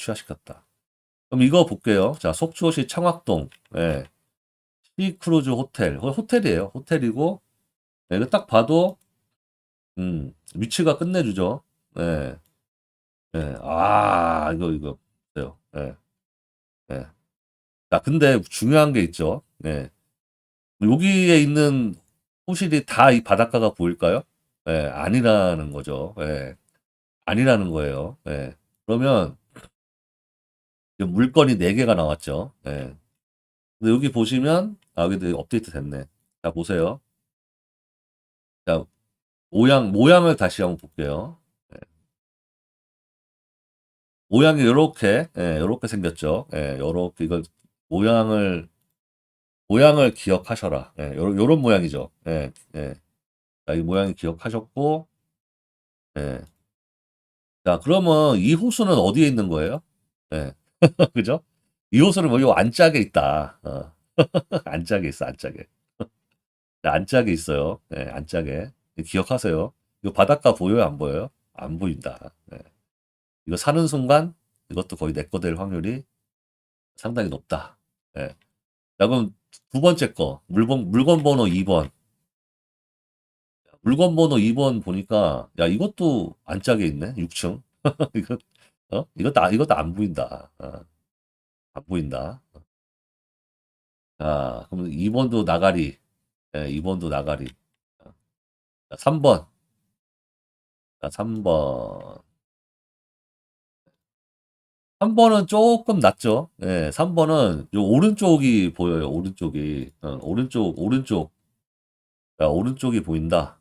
취하시켰다. 그럼 이거 볼게요. 자, 속초시 청학동, 예. 시크루즈 호텔. 거 호텔이에요. 호텔이고, 예, 이거 딱 봐도, 음, 위치가 끝내주죠. 예. 예. 아, 이거, 이거, 보세요. 예. 예. 자, 근데 중요한 게 있죠. 예. 여기에 있는 호실이 다 이 바닷가가 보일까요? 예, 아니라는 거죠. 예. 아니라는 거예요. 예. 그러면 물건이 4개가 나왔죠. 예. 근데 여기 보시면 아 여기도 업데이트 됐네. 자, 보세요. 자, 모양 모양을 다시 한번 볼게요. 예. 모양이 요렇게 예, 요렇게 생겼죠. 예, 요렇게 이걸 모양을 모양을 기억하셔라. 예, 요런, 요런 모양이죠. 예, 예. 자, 이 모양이 기억하셨고, 예. 자, 그러면 이 호수는 어디에 있는 거예요? 예. 그죠? 이 호수는 뭐, 요 안짝에 있다. 어. 안짝에 있어, 안짝에. 자, 안짝에 있어요. 예, 안짝에. 기억하세요. 이거 바닷가 보여요, 안 보여요? 안 보인다. 예. 이거 사는 순간 이것도 거의 내 거 될 확률이 상당히 높다. 예. 자, 그럼 두 번째 거. 물건, 물건 번호 2번. 물건 번호 2번 보니까, 야, 이것도 안짝에 있네. 6층. 이거, 어? 이것도, 아- 이것도 안 보인다. 어. 안 보인다. 자, 그럼 2번도 나가리. 예, 2번도 나가리. 자, 3번. 자, 3번. 3번은 조금 낫죠. 예, 3번은 요 오른쪽이 보여요. 오른쪽이. 어, 오른쪽, 오른쪽. 자, 오른쪽이 보인다.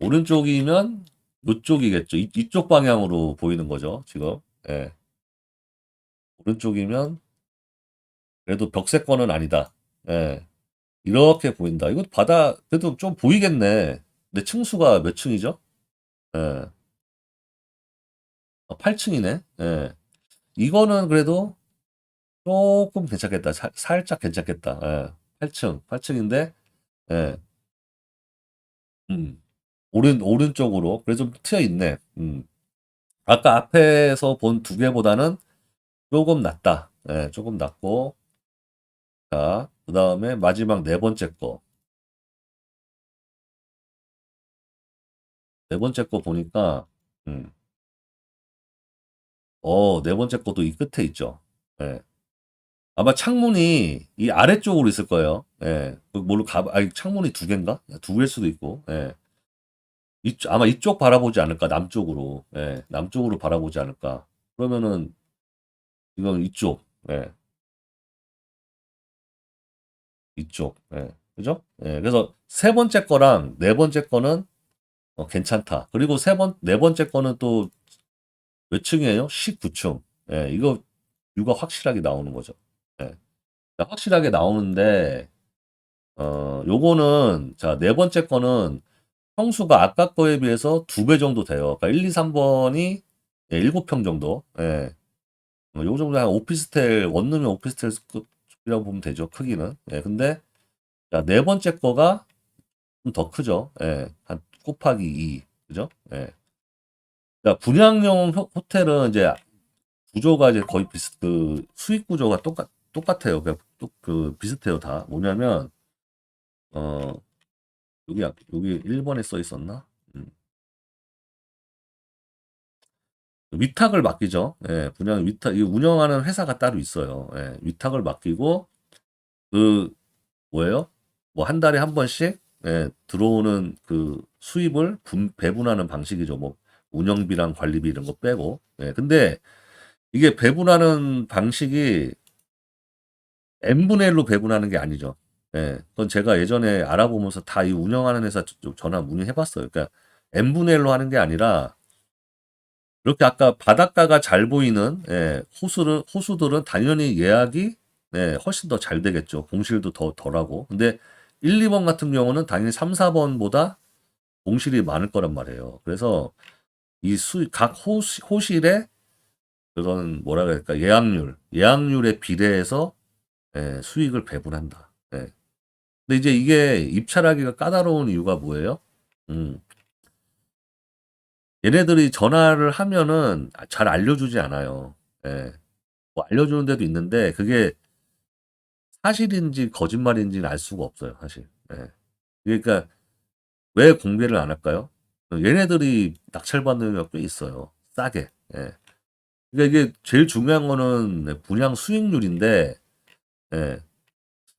오른쪽이면 요쪽이겠죠. 이, 이쪽 방향으로 보이는 거죠. 지금. 예. 오른쪽이면 그래도 벽세권은 아니다. 예. 이렇게 보인다. 이거 바다 그래도 좀 보이겠네. 근데 층수가 몇 층이죠? 예. 8층이네. 예. 이거는 그래도 조금 괜찮겠다. 살, 살짝 괜찮겠다. 예. 8층, 8층인데, 예. 음. 오른, 오른쪽으로. 그래 좀 트여 있네. 음. 아까 앞에서 본 두 개보다는 조금 낫다. 예, 조금 낫고. 자, 그 다음에 마지막 네 번째 거. 네 번째 거 보니까, 음. 어, 네 번째 것도 이 끝에 있죠. 예. 아마 창문이 이 아래쪽으로 있을 거예요. 예. 그 뭘로 가, 아니, 창문이 두 개인가? 두 개일 수도 있고, 예. 이쪽, 아마 이쪽 바라보지 않을까? 남쪽으로. 예. 남쪽으로 바라보지 않을까? 그러면은, 이건 이쪽, 예. 이쪽, 예. 그죠? 예. 그래서 세 번째 거랑 네 번째 거는 어, 괜찮다. 그리고 세 번, 네 번째 거는 또 몇 층이에요? 19층. 예, 이거 뷰가 확실하게 나오는 거죠. 예. 자, 확실하게 나오는데, 어, 요거는, 자, 네 번째 거는 평수가 아까 거에 비해서 두 배 정도 돼요. 그러니까 1, 2, 3번이 예, 7평 정도. 예. 어, 요 정도 한 오피스텔, 원룸의 오피스텔 급이라고 보면 되죠. 크기는. 예, 근데, 자, 네 번째 거가 좀 더 크죠. 예, 한 곱하기 2. 그죠? 예. 자, 분양용 호- 호텔은 이제 구조가 이제 거의 비슷, 그 수익 구조가 똑같, 똑같아요. 그, 또, 그 비슷해요. 다. 뭐냐면, 어, 여기, 앞- 여기 1번에 써 있었나? 음. 위탁을 맡기죠. 예, 분양 위탁, 이 운영하는 회사가 따로 있어요. 예, 위탁을 맡기고, 그, 뭐예요? 뭐 한 달에 한 번씩, 예, 들어오는 그 수입을 분, 배분하는 방식이죠. 뭐, 운영비랑 관리비 이런 거 빼고. 예, 근데 이게 배분하는 방식이 n분의 1로 배분하는 게 아니죠. 예, 그건 제가 예전에 알아보면서 다 이 운영하는 회사 저- 전화 문의해봤어요. 그러니까 n분의 1로 하는 게 아니라 이렇게 아까 바닷가가 잘 보이는 예, 호수를 호수들은 당연히 예약이 예, 훨씬 더 잘 되겠죠. 공실도 더 덜하고. 근데 1, 2번 같은 경우는 당연히 3, 4번보다 공실이 많을 거란 말이에요. 그래서 이 수, 각 호, 호실의 그런 뭐라 그럴까 예약률, 예약률에 비례해서 예, 수익을 배분한다. 예. 근데 이제 이게 입찰하기가 까다로운 이유가 뭐예요? 음. 얘네들이 전화를 하면은 잘 알려주지 않아요. 예. 뭐 알려주는 데도 있는데 그게 사실인지 거짓말인지는 알 수가 없어요, 사실. 예. 그러니까 왜 공개를 안 할까요? 얘네들이 낙찰받는 경우가 꽤 있어요. 싸게. 예. 그러니까 이게 제일 중요한 거는 분양 수익률인데, 예.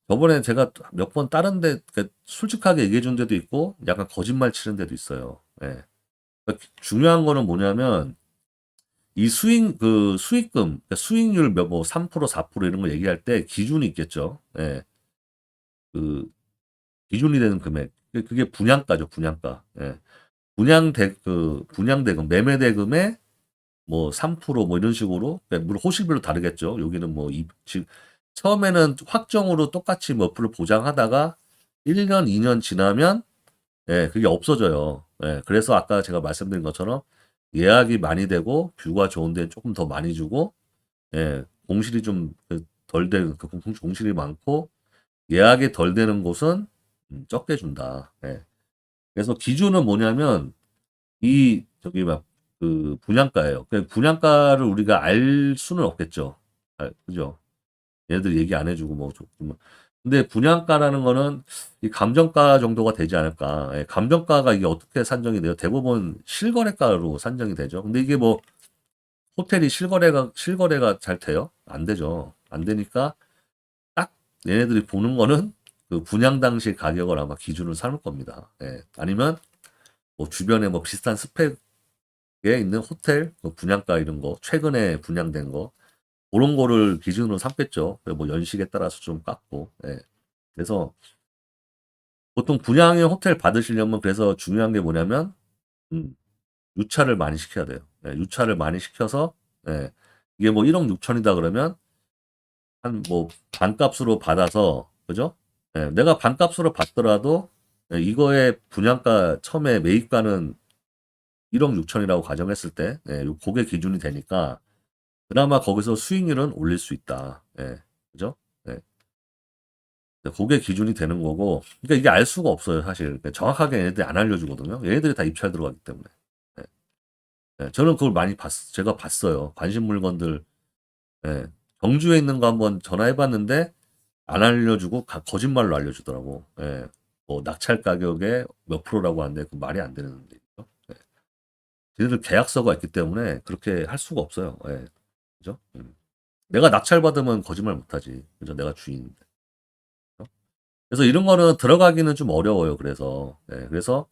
저번에 제가 몇 번 다른 데, 그러니까 솔직하게 얘기해 준 데도 있고, 약간 거짓말 치는 데도 있어요. 예. 그러니까 중요한 거는 뭐냐면, 이 수익, 그 수익금, 그러니까 수익률 몇, 뭐 3%, 4% 이런 거 얘기할 때 기준이 있겠죠. 예. 그, 기준이 되는 금액. 그- 그게 분양가죠, 분양가. 예. 분양 대, 그, 분양 대금, 매매 대금에 뭐 3%뭐 이런 식으로, 그러니까 물론 호실별로 다르겠죠. 여기는 뭐, 이, 지금, 처음에는 확정으로 똑같이 몇 프로 보장하다가 1년, 2년 지나면, 예, 그게 없어져요. 예, 그래서 아까 제가 말씀드린 것처럼 예약이 많이 되고 뷰가 좋은 데 조금 더 많이 주고, 예, 공실이 좀 덜 되는, 그 공- 공실이 많고, 예약이 덜 되는 곳은 음, 적게 준다. 예. 그래서 기준은 뭐냐면, 이, 저기 막, 그 분양가예요. 그 분양가를 우리가 알 수는 없겠죠. 아, 그죠? 얘네들 얘기 안 해주고 뭐, 좀- 뭐. 근데 분양가라는 거는 이 감정가 정도가 되지 않을까. 예, 감정가가 이게 어떻게 산정이 돼요? 대부분 실거래가로 산정이 되죠. 근데 이게 뭐 호텔이 실거래가 실거래가 잘 돼요? 안 되죠. 안 되니까 딱 얘네들이 보는 거는 그 분양 당시 가격을 아마 기준으로 삼을 겁니다. 예. 아니면 뭐 주변에 뭐 비슷한 스펙에 있는 호텔 뭐 분양가 이런 거 최근에 분양된 거 그런 거를 기준으로 삼겠죠. 뭐 연식에 따라서 좀 깎고. 예. 그래서 보통 분양의 호텔 받으시려면 그래서 중요한 게 뭐냐면 음, 유차를 많이 시켜야 돼요. 예, 유차를 많이 시켜서 예, 이게 뭐 1억 6천이다 그러면 한 뭐 반값으로 받아서 그죠? 예, 내가 반값으로 받더라도 예, 이거의 분양가 처음에 매입가는 1억 6천이라고 가정했을 때 예, 요 그게 기준이 되니까 그나마 거기서 수익률은 올릴 수 있다. 예, 그죠? 예. 그게 기준이 되는 거고, 그러니까 이게 알 수가 없어요, 사실. 그러니까 정확하게 얘네들이 안 알려주거든요. 얘네들이 다 입찰 들어가기 때문에. 예. 예, 저는 그걸 많이 봤, 제가 봤어요. 관심 물건들, 예, 경주에 있는 거 한번 전화해봤는데, 안 알려주고, 가- 거짓말로 알려주더라고. 예, 뭐, 낙찰 가격에 몇 프로라고 하는데, 그 말이 안 되는 얘기죠. 예. 얘네들 계약서가 있기 때문에 그렇게 할 수가 없어요. 예. 그죠? 음. 내가 낙찰받으면 거짓말 못하지. 그죠? 내가 주인인데. 그죠? 그래서 이런 거는 들어가기는 좀 어려워요. 그래서. 예, 그래서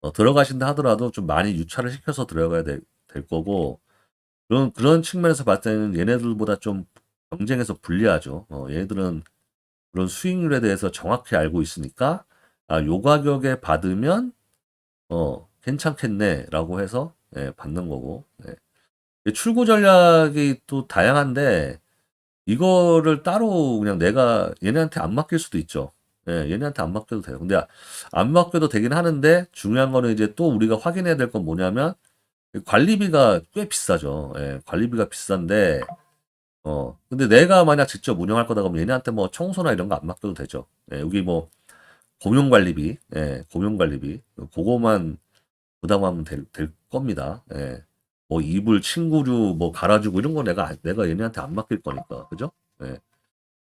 어, 들어가신다 하더라도 좀 많이 유찰을 시켜서 들어가야 될, 될 거고, 그런, 그런 측면에서 봤을 때는 얘네들보다 좀 경쟁에서 불리하죠. 어, 얘네들은 그런 수익률에 대해서 정확히 알고 있으니까, 아, 요 가격에 받으면, 어, 괜찮겠네, 라고 해서, 예, 받는 거고, 예. 이 출구 전략이 또 다양한데, 이거를 따로 그냥 내가 얘네한테 안 맡길 수도 있죠. 예, 얘네한테 안 맡겨도 돼요. 근데 안 맡겨도 되긴 하는데 중요한 거는 이제 또 우리가 확인해야 될 건 뭐냐면 관리비가 꽤 비싸죠. 예, 관리비가 비싼데 어 근데 내가 만약 직접 운영할 거다 그러면 얘네한테 뭐 청소나 이런 거 안 맡겨도 되죠. 예, 여기 뭐 공용 관리비, 예, 공용 관리비 그거만 부담하면 될, 될 겁니다. 예. 뭐 이불, 침구류 뭐 갈아주고 이런 거 내가 내가 얘네한테 안 맡길 거니까 그죠? 예.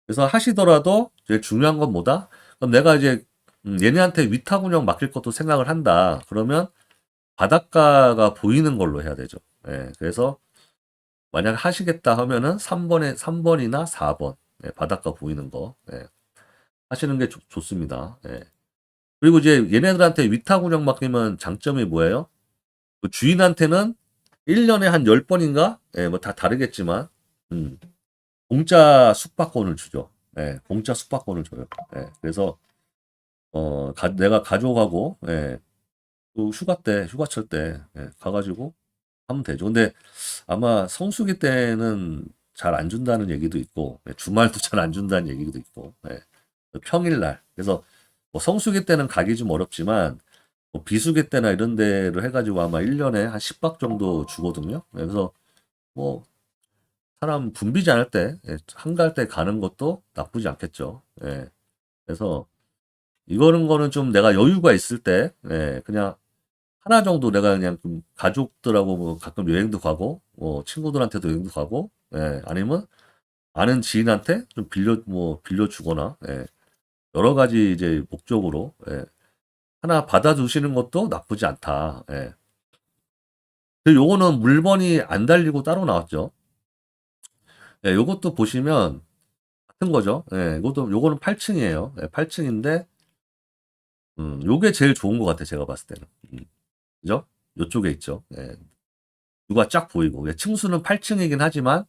그래서 하시더라도 제일 중요한 건 뭐다? 그럼 내가 이제 음, 얘네한테 위탁 운영 맡길 것도 생각을 한다. 그러면 바닷가가 보이는 걸로 해야 되죠. 예. 그래서 만약 하시겠다 하면은 3번에 3번이나 4번 예, 바닷가 보이는 거 예. 하시는 게 좋, 좋습니다. 예. 그리고 이제 얘네들한테 위탁 운영 맡기면 장점이 뭐예요? 그 주인한테는 1년에 한 10번인가? 예, 뭐 다 다르겠지만, 음, 공짜 숙박권을 주죠. 예, 공짜 숙박권을 줘요. 예, 그래서, 어, 가- 내가 가족하고, 예, 그 휴가 때, 휴가철 때, 예, 가가지고 하면 되죠. 근데 아마 성수기 때는 잘 안 준다는 얘기도 있고, 예, 주말도 잘 안 준다는 얘기도 있고, 예, 평일날. 그래서 뭐 성수기 때는 가기 좀 어렵지만, 뭐 비수기 때나 이런 데를 해가지고 아마 1년에 한 10박 정도 주거든요. 그래서 뭐 사람 붐비지 않을 때, 예, 한가할 때 가는 것도 나쁘지 않겠죠. 예. 그래서 이거는 거는 좀 내가 여유가 있을 때, 예, 그냥 하나 정도 내가 그냥 좀 가족들하고 뭐 가끔 여행도 가고 뭐 친구들한테도 여행도 가고 예, 아니면 아는 지인한테 좀 빌려 뭐 빌려주거나 예, 여러 가지 이제 목적으로 예, 하나 받아두시는 것도 나쁘지 않다. 예. 요거는 물건이 안 달리고 따로 나왔죠. 예, 요것도 보시면 같은 거죠. 예, 이것도 요거는 8층이에요. 예, 8층인데 음, 요게 제일 좋은 것 같아 제가 봤을 때는. 음, 그죠? 요쪽에 있죠. 예. 누가 쫙 보이고 예, 층수는 8층이긴 하지만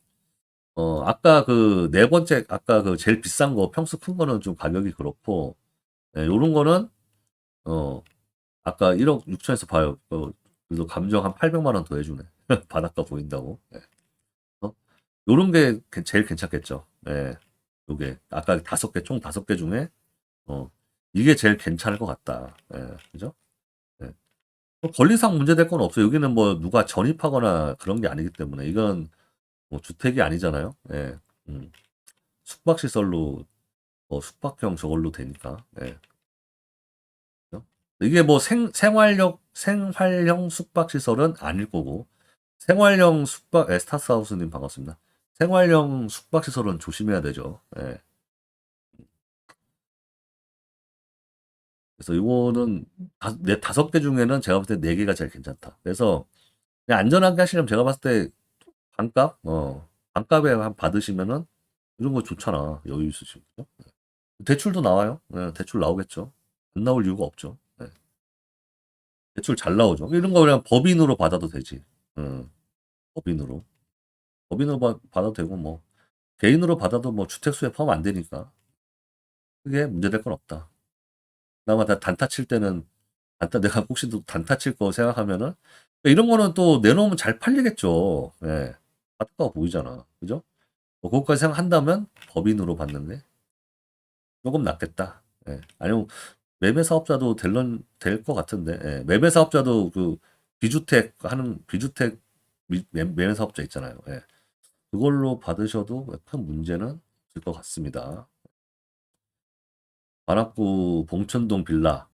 어, 아까 그 네 번째 아까 그 제일 비싼 거 평수 큰 거는 좀 가격이 그렇고 예, 요런 거는 어 아까 1억 6천에서 봐요. 어, 그래도 감정 한 800만 원 더 해주네. 바닷가 보인다고. 예. 어? 요런 게 게- 제일 괜찮겠죠. 예. 요게 아까 다섯 개 총 다섯 개 중에 어 이게 제일 괜찮을 것 같다. 예. 그죠? 예. 뭐 권리상 문제될 건 없어요. 여기는 뭐 누가 전입하거나 그런 게 아니기 때문에 이건 뭐 주택이 아니잖아요. 예. 음. 숙박시설로 뭐 숙박형 저걸로 되니까. 예. 이게 뭐 생, 생활력 생활형 숙박시설은 아닐 거고 생활형 숙박 예, 스타스하우스님 반갑습니다. 생활형 숙박시설은 조심해야 되죠. 예. 그래서 이거는 다, 네, 다섯 개 중에는 제가 봤을 때 네 개가 제일 괜찮다. 그래서 안전하게 하시려면 제가 봤을 때 반값, 어, 반값에 한 받으시면은 이런 거 좋잖아. 여유 있으시고. 예. 대출도 나와요. 예, 대출 나오겠죠. 안 나올 이유가 없죠. 예. 대출 잘 나오죠. 이런 거 그냥 법인으로 받아도 되지. 음, 법인으로. 법인으로 받, 받아도 되고, 뭐, 개인으로 받아도 뭐 주택수에 포함 안 되니까. 그게 문제될 건 없다. 그나마 다 단타 칠 때는, 단타, 내가 혹시 또 단타 칠 거 생각하면은, 이런 거는 또 내놓으면 잘 팔리겠죠. 예. 바닷가가 보이잖아. 그죠? 뭐 그것까지 생각한다면 법인으로 받는데 조금 낫겠다. 예. 아니면 매매 사업자도 될런 될 것 같은데 예. 매매 사업자도 그 비주택 하는 비주택 매매 사업자 있잖아요. 예. 그걸로 받으셔도 큰 문제는 없을 것 같습니다. 관악구 봉천동 빌라